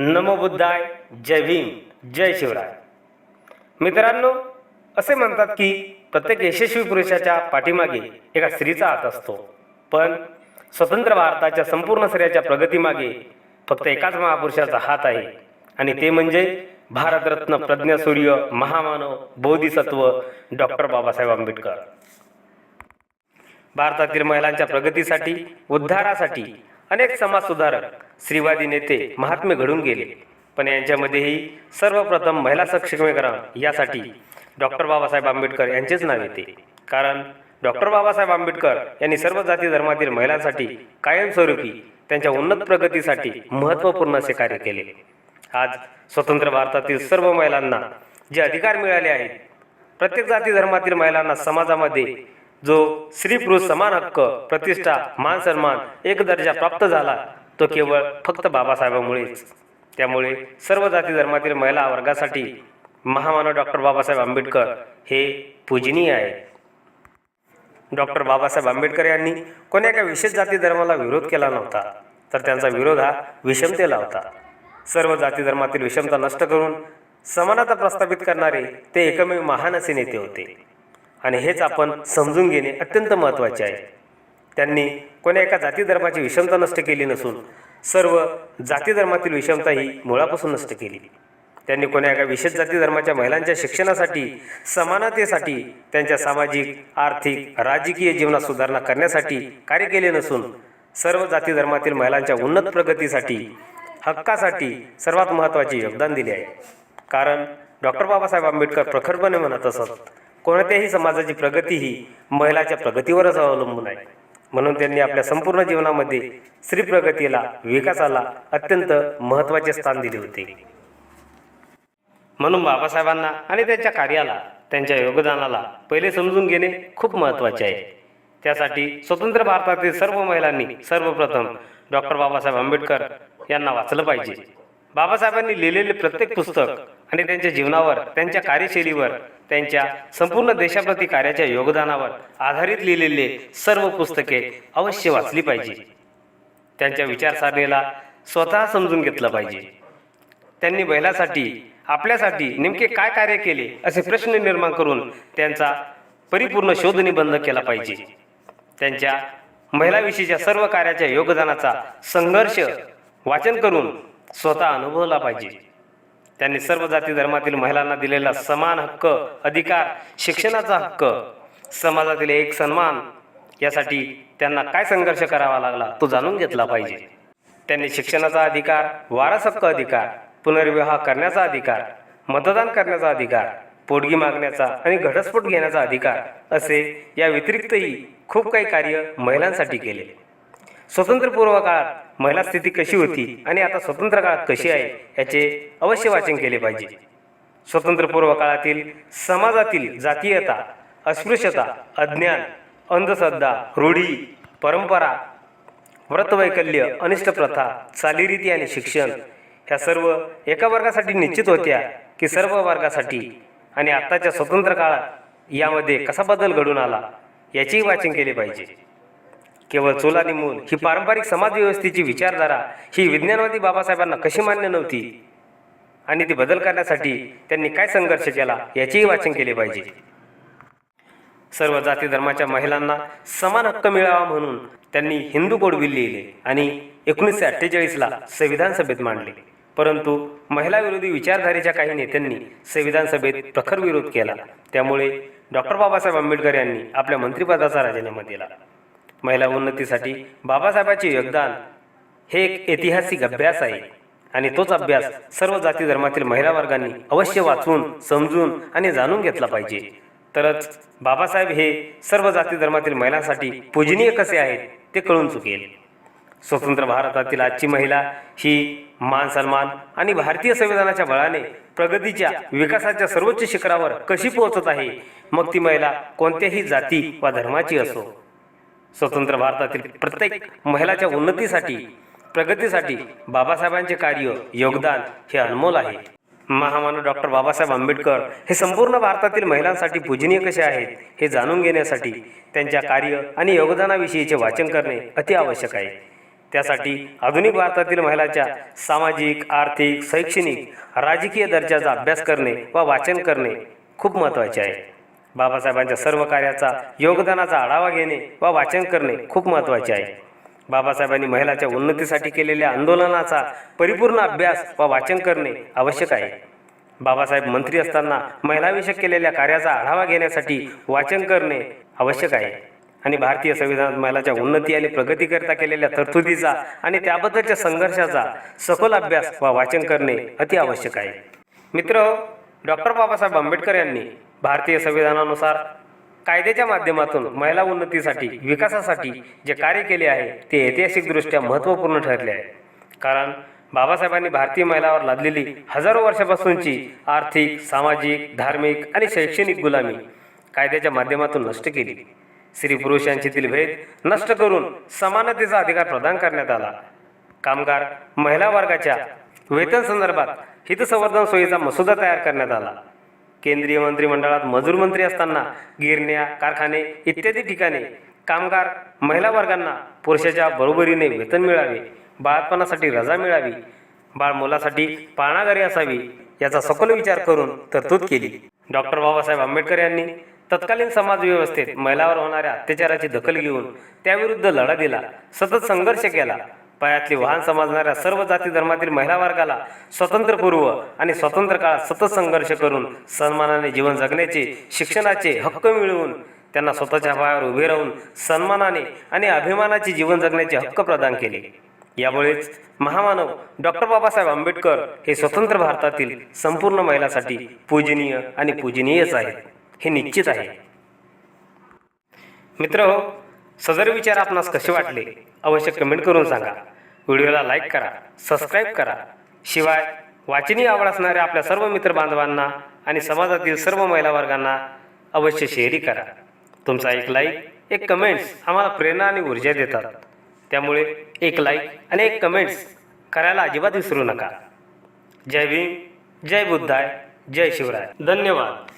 नमो बुद्धाय जय भीम जय शिवराय. मित्रांनो असे म्हणतात की प्रत्येक यशस्वी पुरुषाच्या पाठीमागे एका स्त्रीचा हात असतो. पण स्वतंत्र भारताच्या संपूर्ण स्त्रियाच्या प्रगतीमागे फक्त एकाच महापुरुषाचा हात आहे. आणि ते म्हणजे भारतरत्न प्रज्ञासूर्य महामानव बोधिसत्व डॉक्टर बाबासाहेब आंबेडकर. भारतातील महिलांच्या प्रगतीसाठी उद्धारासाठी अनेक समाजसुधारक स्त्रीवादी नेते महात्मे घडून गेले. पण यांच्यामध्येही सर्वप्रथम महिला सक्षमीकरण यासाठी डॉक्टर बाबासाहेब आंबेडकर यांचेच नाव येते. कारण डॉक्टर बाबासाहेब आंबेडकर यांनी सर्व जाती धर्मातील महिलांसाठी कायमस्वरूपी त्यांच्या उन्नत प्रगतीसाठी महत्त्वपूर्ण असे कार्य केले. आज स्वतंत्र भारतातील सर्व महिलांना जे अधिकार मिळाले आहेत प्रत्येक जाती धर्मातील महिलांना समाजामध्ये जो स्त्री पुरुष समान हक्क प्रतिष्ठा मान सन्मान एक दर्जा प्राप्त झाला तो केवळ फक्त बाबासाहेबांमुळेच. त्यामुळे सर्व जाती धर्मातील महिला वर्गासाठी महामानव डॉक्टर बाबासाहेब आंबेडकर हे पूजनीय आहे. डॉक्टर बाबासाहेब आंबेडकर यांनी कोण्या एका विशेष जाती धर्माला विरोध केला नव्हता तर त्यांचा विरोध हा विषमतेला होता. सर्व जाती धर्मातील विषमता नष्ट करून समानता प्रस्थापित करणारे ते एकमेव महान असे नेते होते. आणि हेच आपण समजून घेणे अत्यंत महत्त्वाचे आहे. त्यांनी कोण्या एका जाती धर्माची विषमता नष्ट केली नसून सर्व जाती धर्मातील विषमता ही मुळापासून नष्ट केली. त्यांनी कोण्या एका विशेष जाती धर्माच्या महिलांच्या शिक्षणासाठी समानतेसाठी त्यांच्या सामाजिक आर्थिक राजकीय जीवनात सुधारणा करण्यासाठी कार्य केले नसून सर्व जाती धर्मातील महिलांच्या उन्नत प्रगतीसाठी हक्कासाठी सर्वात महत्त्वाचे योगदान दिले आहे. कारण डॉक्टर बाबासाहेब आंबेडकर प्रखरपणे म्हणत असत कोणत्याही समाजाची प्रगती ही महिलाच्या प्रगतीवरच अवलंबून आहे. म्हणून त्यांनी आपल्या संपूर्ण जीवनामध्ये स्त्री प्रगतीला विकासाला अत्यंत महत्त्वाचे स्थान दिले होते. म्हणून बाबासाहेबांना आणि त्यांच्या कार्याला त्यांच्या योगदानाला पहिले समजून घेणे खूप महत्त्वाचे आहे. त्यासाठी स्वतंत्र भारतातील सर्व महिलांनी सर्वप्रथम डॉक्टर बाबासाहेब आंबेडकर यांना वाचलं पाहिजे. बाबासाहेबांनी लिहिलेले प्रत्येक पुस्तक आणि त्यांच्या जीवनावर त्यांच्या कार्यशैलीवर त्यांच्या संपूर्ण देशाप्रती कार्याच्या योगदानावर आधारित लिहिलेले सर्व पुस्तके अवश्य वाचली पाहिजे. त्यांच्या विचारसरणीला स्वतः समजून घेतलं पाहिजे. त्यांनी महिलासाठी आपल्यासाठी नेमके काय कार्य केले असे प्रश्न निर्माण करून त्यांचा परिपूर्ण शोध निबंध केला पाहिजे. त्यांच्या महिलाविषयीच्या सर्व कार्याच्या योगदानाचा संघर्ष वाचन करून स्वतः अनुभवला पाहिजे. त्यांनी सर्व जाती धर्मातील महिलांना दिलेला समान हक्क अधिकार शिक्षणाचा हक्क समाजातील एक सन्मान यासाठी त्यांना काय संघर्ष करावा लागला तो जाणून घेतला पाहिजे. त्यांनी शिक्षणाचा अधिकार वारस हक्क अधिकार पुनर्विवाह करण्याचा अधिकार मतदान करण्याचा अधिकार पोटगी मागण्याचा आणि घटस्फोट घेण्याचा अधिकार असे या व्यतिरिक्तही खूप काही कार्य महिलांसाठी केले. स्वतंत्रपूर्व काळात महिला स्थिती कशी होती आणि आता स्वतंत्र काळात कशी आहे याचे अवश्य वाचन केले पाहिजे. स्वतंत्रपूर्व काळातील समाजातील जातीयता अस्पृश्यता अज्ञान अंधश्रद्धा रूढी परंपरा व्रतवैकल्य अनिष्ट प्रथा चालीरीती आणि शिक्षण ह्या सर्व एका वर्गासाठी निश्चित होत्या की सर्व वर्गासाठी आणि आत्ताच्या स्वतंत्र काळात यामध्ये कसा बदल घडून आला याचेही वाचन केले पाहिजे. केवळ चूल आणि मूल ही पारंपरिक समाजव्यवस्थेची विचारधारा ही विज्ञानवादी बाबासाहेबांना कशी मान्य नव्हती? आणि ती बदल करण्यासाठी त्यांनी काय संघर्ष केला याचेही वाचन केले पाहिजे. सर्व जाती धर्माच्या महिलांना समान हक्क मिळावा म्हणून त्यांनी हिंदू कोड बिल लिहिले आणि एकोणीसशे अठ्ठेचाळीसला संविधान सभेत मांडले. परंतु महिलाविरोधी विचारधारेच्या काही नेत्यांनी संविधान सभेत प्रखर विरोध केला. त्यामुळे डॉक्टर बाबासाहेब आंबेडकर यांनी आपल्या मंत्रिपदाचा राजीनामा दिला. महिला उन्नतीसाठी बाबासाहेबांचे योगदान हे एक ऐतिहासिक अभ्यास आहे. आणि तोच अभ्यास सर्व जाती धर्मातील महिला वर्गांनी अवश्य वाचून समजून आणि जाणून घेतला पाहिजे. तरच बाबासाहेब हे सर्व जाती धर्मातील महिलांसाठी पूजनीय कसे आहेत ते कळून चुकेल. स्वतंत्र भारतातील आजची महिला ही मान सन्मान आणि भारतीय संविधानाच्या बळाने प्रगतीच्या विकासाच्या सर्वोच्च शिखरावर कशी पोहोचत आहे? मग ती महिला कोणत्याही जाती वा धर्माची असो. स्वतंत्र भारतातील प्रत्येक महिलाच्या उन्नतीसाठी प्रगतीसाठी बाबासाहेबांचे कार्य योगदान हे अनमोल आहे. महामानव डॉक्टर बाबासाहेब आंबेडकर हे संपूर्ण भारतातील महिलांसाठी पूजनीय कसे आहेत हे जाणून घेण्यासाठी त्यांच्या कार्य आणि योगदानाविषयीचे वाचन करणे अति आवश्यक आहे. त्यासाठी आधुनिक भारतातील महिलांच्या सामाजिक आर्थिक शैक्षणिक राजकीय दर्जाचा अभ्यास करणे व वाचन करणे खूप महत्त्वाचे आहे. बाबासाहेबांच्या सर्व कार्याचा योगदानाचा आढावा घेणे व वाचन करणे खूप महत्त्वाचे आहे. बाबासाहेबांनी महिलाच्या उन्नतीसाठी केलेल्या आंदोलनाचा परिपूर्ण अभ्यास व वाचन करणे आवश्यक आहे. बाबासाहेब मंत्री असताना महिलाविषयक केलेल्या कार्याचा आढावा घेण्यासाठी वाचन करणे आवश्यक आहे. आणि भारतीय संविधानात महिलाच्या उन्नती आणि प्रगतीकरिता केलेल्या तरतुदीचा आणि त्याबद्दलच्या संघर्षाचा सखोल अभ्यास व वाचन करणे अति आवश्यक आहे. मित्र डॉक्टर बाबासाहेब आंबेडकर यांनी भारतीय संविधानानुसार कायद्याच्या माध्यमातून महिला उन्नतीसाठी विकासासाठी जे कार्य केले आहे ते ऐतिहासिकदृष्ट्या महत्त्वपूर्ण ठरले आहे. कारण बाबासाहेबांनी भारतीय महिलावर लादलेली हजारो वर्षापासूनची आर्थिक सामाजिक धार्मिक आणि शैक्षणिक गुलामी कायद्याच्या माध्यमातून नष्ट केली. स्त्री पुरुष यांच्यातील भेद नष्ट करून समानतेचा अधिकार प्रदान करण्यात आला. कामगार महिला वर्गाच्या वेतन संदर्भात हितसंवर्धन सोयीचा मसुदा तयार करण्यात आला. केंद्रीय मंत्रिमंडळात मजूर मंत्री असताना गिरण्या कारखाने इत्यादी ठिकाणी कामगार महिला वर्गांना पुरुषाच्या बरोबरीने वेतन मिळावे बाळपणासाठी रजा मिळावी बाळ मुलासाठी पाळणाघरी असावी याचा सखोल विचार करून तरतूद केली. डॉक्टर बाबासाहेब आंबेडकर यांनी तत्कालीन समाजव्यवस्थेत महिलावर होणाऱ्या अत्याचाराची दखल घेऊन त्याविरुद्ध लढा दिला सतत संघर्ष केला. पायातले वाहन समजणाऱ्या सर्व जाती धर्मातील महिला वर्गाला स्वतंत्रपूर्व आणि स्वतंत्र काळात सतत संघर्ष करून सन्मानाने जीवन जगण्याचे शिक्षणाचे हक्क मिळवून त्यांना स्वतःच्या पायावर उभे राहून सन्मानाने आणि अभिमानाचे जीवन जगण्याचे हक्क प्रदान केले. यामुळेच महामानव डॉक्टर बाबासाहेब आंबेडकर हे स्वतंत्र भारतातील संपूर्ण महिलासाठी पूजनीय आणि पूजनीयच आहेत. हे निश्चित आहे. मित्र सदर विचार आपणास कसे वाटले अवश्य कमेंट करून सांगा. व्हिडिओला लाईक करा सबस्क्राईब करा. शिवाय वाचनीय आवड असणाऱ्या आपल्या सर्व मित्र बांधवांना आणि समाजातील सर्व महिला वर्गांना अवश्य शेअरही करा. तुमचा एक लाईक एक कमेंट्स आम्हाला प्रेरणा आणि ऊर्जा देतात. त्यामुळे एक लाईक आणि एक कमेंट्स करायला अजिबात विसरू नका. जय भीम जय बुद्धाय जय शिवराय. धन्यवाद.